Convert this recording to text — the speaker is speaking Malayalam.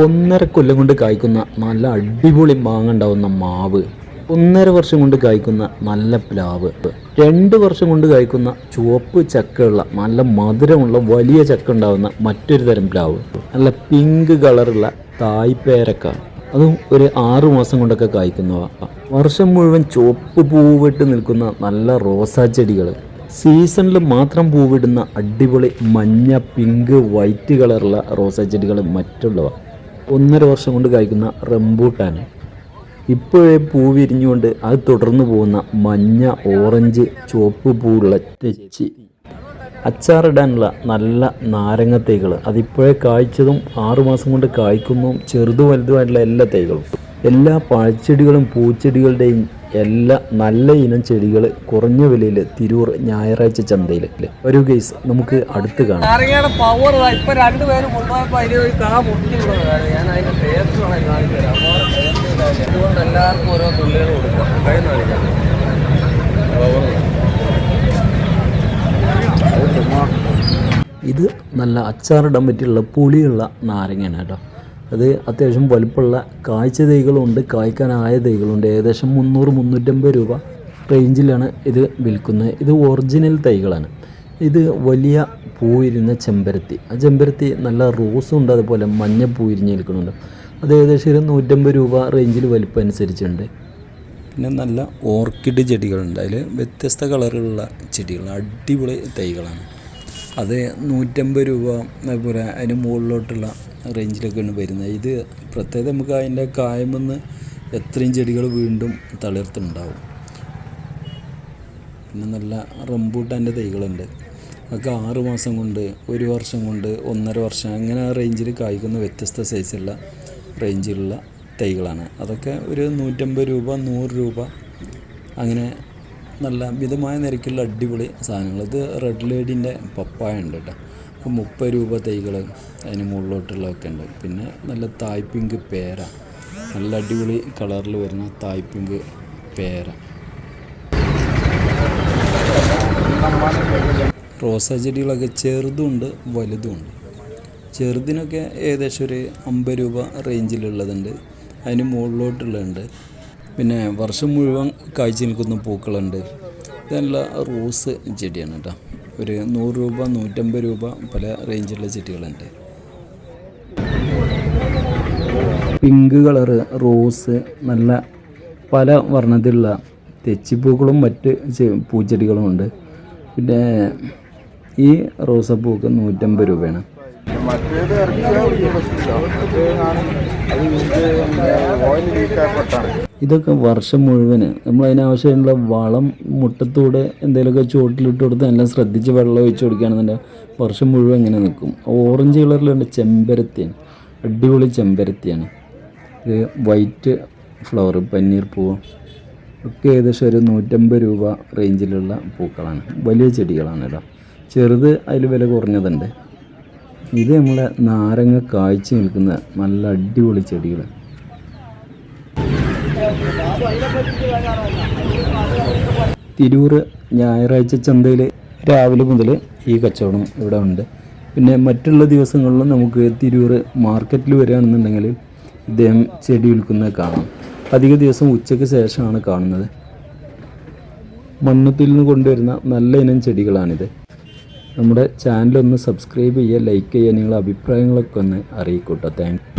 ഒന്നര കൊല്ലം കൊണ്ട് കായ്ക്കുന്ന നല്ല അടിപൊളി മാങ്ങ ഉണ്ടാവുന്ന മാവ്. ഒന്നര വർഷം കൊണ്ട് കായ്ക്കുന്ന നല്ല പ്ലാവ്. രണ്ട് വർഷം കൊണ്ട് കായ്ക്കുന്ന ചുവപ്പ് ചക്കയുള്ള നല്ല മധുരമുള്ള വലിയ ചക്ക ഉണ്ടാവുന്ന മറ്റൊരു തരം പ്ലാവ്. നല്ല പിങ്ക് കളറുള്ള തായ്പേരക്ക. അതും ഒരു ആറു മാസം കൊണ്ടൊക്കെ കായ്ക്കുന്നവ. വർഷം മുഴുവൻ ചുവപ്പ് പൂവിട്ട് നിൽക്കുന്ന നല്ല റോസാ ചെടികൾ. സീസണിൽ മാത്രം പൂവിടുന്ന അടിപൊളി മഞ്ഞ പിങ്ക് വൈറ്റ് കളറുള്ള റോസാ ചെടികൾ മറ്റുള്ളവ. ഒന്നര വർഷം കൊണ്ട് കായ്ക്കുന്ന റംബൂട്ടാൻ. ഇപ്പോഴേ പൂ വിരിഞ്ഞുകൊണ്ട് അത് തുടർന്നു പോകുന്ന മഞ്ഞ ഓറഞ്ച് ചുവപ്പ് പൂവുള്ള തെച്ചി. അച്ചാറിടാനുള്ള നല്ല നാരങ്ങ തൈകൾ അതിപ്പോഴേ കായ്ച്ചതും ആറുമാസം കൊണ്ട് കായ്ക്കുന്നതും ചെറുതും വലുതുമായിട്ടുള്ള എല്ലാ തൈകളും. എല്ലാ പഴച്ചെടികളും പൂച്ചെടികളുടെയും എല്ലാ നല്ല ഇനം ചെടികൾ കുറഞ്ഞ വിലയിൽ തിരൂർ ഞായറാഴ്ച ചന്തയിൽ ഒരു കേസ് നമുക്ക് അടുത്ത് കാണാം. പവർ ഇപ്പൊ രണ്ടുപേരും കൊണ്ടുപോയപ്പോ അതിന് ഒരു കാ പൊട്ടിയുള്ളത് ഞാൻ അതിന്റെ ടേസ്റ്റ് വേണം കാണിച്ചു തരാം. അപ്പൊ taste ഇതായില്ല. അതുകൊണ്ട് എല്ലാവർക്കും ഓരോ തുള്ളികൾ കൊടുക്കാം. കാണിക്കാം ഇത് നല്ല അച്ചാറിടാൻ പറ്റിയുള്ള പുളിയുള്ള നാരങ്ങയാണ് കേട്ടോ. അത് അത്യാവശ്യം വലുപ്പമുള്ള കാഴ്ച തൈകളുണ്ട് കായ്ക്കാനായ തൈകളുണ്ട്. ഏകദേശം മുന്നൂറ് മുന്നൂറ്റമ്പത് രൂപ റേഞ്ചിലാണ് ഇത് വിൽക്കുന്നത്. ഇത് ഒറിജിനൽ തൈകളാണ്. ഇത് വലിയ പൂവിരുന്ന ചെമ്പരത്തി. ആ ചെമ്പരത്തി നല്ല റോസും ഉണ്ട് അതുപോലെ മഞ്ഞ പൂവിരിഞ്ഞ് നിൽക്കുന്നുണ്ട്. അത് ഏകദേശം ഒരു നൂറ്റമ്പത് രൂപ റേഞ്ചിൽ വലിപ്പം അനുസരിച്ചുണ്ട് പിന്നെ നല്ല ഓർക്കിഡ് ചെടികളുണ്ട്. അതിൽ വ്യത്യസ്ത കളറുള്ള ചെടികൾ അടിപൊളി തൈകളാണ്. അത് നൂറ്റമ്പത് രൂപ അതുപോലെ അതിന് മുകളിലോട്ടുള്ള റേഞ്ചിലൊക്കെയാണ് വരുന്നത്. ഇത് പ്രത്യേകം നമുക്ക് അതിന്റെ കായമെന്ന് എത്രയും ചെടികൾ വീണ്ടും തളിർത്തുണ്ടാവും പിന്നെ നല്ല റംബൂട്ടാന്റെ തൈകളുണ്ട്. അതൊക്കെ ആറ് മാസം കൊണ്ട് ഒരു വർഷം കൊണ്ട് ഒന്നര വർഷം അങ്ങനെ ആ റേഞ്ചിൽ കായ്ക്കുന്ന വ്യത്യസ്ത സൈസുള്ള റേഞ്ചിലുള്ള തൈകളാണ്. അതൊക്കെ ഒരു നൂറ്റമ്പത് രൂപ നൂറ് രൂപ അങ്ങനെ നല്ല മിതമായ നിരക്കുള്ള അടിപൊളി സാധനങ്ങൾ. ഇത് റെഡ് ലേഡിന്റെ പപ്പായ ഉണ്ട് കേട്ടോ. മുപ്പത് രൂപ തൈകൾ അതിന് മുകളിലോട്ടുള്ളതൊക്കെ ഉണ്ട്. പിന്നെ നല്ല തായ് പിങ്ക് പേര. നല്ല അടിപൊളി കളറിൽ വരുന്ന തായ് പിങ്ക് പേര. റോസാ ചെടികളൊക്കെ ചെറുതുണ്ട് വലുതുമുണ്ട് ചെറുതിനൊക്കെ ഏകദേശം ഒരു അമ്പത് രൂപ റേഞ്ചിലുള്ളതുണ്ട്. അതിന് മുകളിലോട്ടുള്ളതുണ്ട്. പിന്നെ വർഷം മുഴുവൻ കാഴ്ച നിൽക്കുന്ന പൂക്കളുണ്ട്. ഇതല്ല റോസ് ചെടിയാണ് കേട്ടോ. ഒരു നൂറ് രൂപ നൂറ്റമ്പത് രൂപ പല റേഞ്ചിലുള്ള ചെടികളുണ്ട്. പിങ്ക് കളറ് റോസ് നല്ല പല വർണത്തിലുള്ള തെച്ചിപ്പൂക്കളും മറ്റ് പൂച്ചെടികളും ഉണ്ട്. പിന്നെ ഈ റോസപ്പൂക്ക് നൂറ്റമ്പത് രൂപയാണ്. മറ്റേത് ഇറക്കിയാൽ വലിയ പ്രശ്നമില്ല മറ്റേതാണ് അത് ഇതിന്റെ ഓയിൽ ലീക്കായപ്പെട്ടാണ് ഇതൊക്കെ വർഷം മുഴുവൻ നമ്മൾ അതിനാവശ്യമുള്ള വളം മുട്ടത്തൂടെ എന്തെങ്കിലുമൊക്കെ ചുവട്ടിലിട്ട് കൊടുത്ത് എല്ലാം ശ്രദ്ധിച്ച് വെള്ളം ഒഴിച്ച് കൊടുക്കുകയാണെന്നുണ്ടെങ്കിൽ വർഷം മുഴുവൻ ഇങ്ങനെ നിൽക്കും. ഓറഞ്ച് കളറിലുണ്ട് ചെമ്പരത്തിയാണ് അടിപൊളി ചെമ്പരത്തിയാണ്. ഇത് വൈറ്റ് ഫ്ലവർ പന്നീർ പൂവ്. ഒക്കെ ഏകദേശം ഒരു നൂറ്റമ്പത് രൂപ റേഞ്ചിലുള്ള പൂക്കളാണ്. വലിയ ചെടികളാണ് കേട്ടോ ചെറുത് അതിൽ വില കുറഞ്ഞതുണ്ട്. ഇത് നമ്മളെ നാരങ്ങ കാഴ്ച നിൽക്കുന്ന നല്ല അടിപൊളി ചെടികൾ തിരൂർ ഞായറാഴ്ച ചന്തയിൽ രാവിലെ മുതൽ ഈ കച്ചവടം ഇവിടെ ഉണ്ട്. പിന്നെ മറ്റുള്ള ദിവസങ്ങളിലും നമുക്ക് തിരൂർ മാർക്കറ്റിൽ വരികയാണെന്നുണ്ടെങ്കിൽ ഇദ്ദേഹം ചെടി വിൽക്കുന്നത് കാണാം. അധിക ദിവസം ഉച്ചയ്ക്ക് ശേഷമാണ് കാണുന്നത്. മണ്ണത്തിൽ നിന്ന് കൊണ്ടുവരുന്ന നല്ല ഇനം ചെടികളാണിത്. നമ്മുടെ ചാനലൊന്ന് സബ്സ്ക്രൈബ് ചെയ്യുക ലൈക്ക് ചെയ്യുക നിങ്ങളുടെ അഭിപ്രായങ്ങളൊക്കെ ഒന്ന് അറിയിക്കൂട്ടോ താങ്ക്